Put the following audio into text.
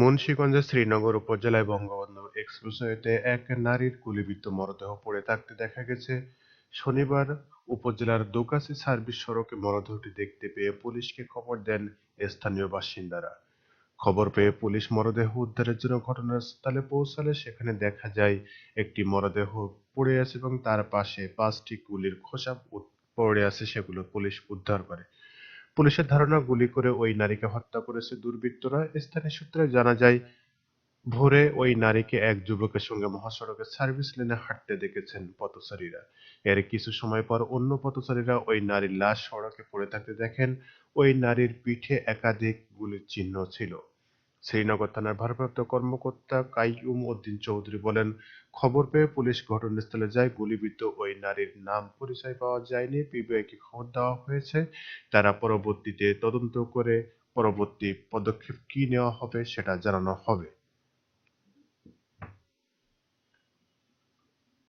মুন্সিগঞ্জের শ্রীনগর উপজেলায় বঙ্গবন্ধু এক্সপ্রেসওয়েতে এক নারীর গুলিবিদ্ধ মরদেহ পড়ে থাকতে দেখা গেছে। শনিবার উপজেলার দোকাসী সার্ভিস সড়কে মরদেহটি দেখতে পেয়ে পুলিশকে খবর দেন স্থানীয় বাসিন্দারা। খবর পেয়ে পুলিশ মরদেহ উদ্ধারের জন্য ঘটনাস্থলে পৌঁছালে সেখানে দেখা যায়, একটি মরদেহ পড়ে আছে এবং তার পাশে পাঁচটি গুলির খোসা পড়ে আছে, সেগুলো পুলিশ উদ্ধার করে। পুলিশের ধারণা, গুলি করে ওই নারীকে হত্যা করেছে দুর্বৃত্তরা। স্থানীয় সূত্রে জানা যায়, ভোরে ওই নারীকে এক যুবকের সঙ্গে মহাসড়কে সার্ভিস লেনে হাঁটতে দেখেছেন পথচারীরা। এর কিছু সময় পর অন্য পথচারীরা ওই নারীর লাশ সড়কে পড়ে থাকতে দেখেন। ওই নারীর পিঠে একাধিক গুলির চিহ্ন ছিল। শ্রীনগর থানার ভারপ্রাপ্ত কর্মকর্তা কাইয়ুম উদ্দিন চৌধুরী বলেন, খবর পেয়ে পুলিশ ঘটনাস্থলে যায়। গুলিবিদ্ধ ওই নারীর নাম পরিচয় পাওয়া যায়নি। পিবিআইকে খবর দেওয়া হয়েছে, তারা পরবর্তীতে তদন্ত করে পরবর্তী পদক্ষেপ কি নেওয়া হবে সেটা জানানো হবে।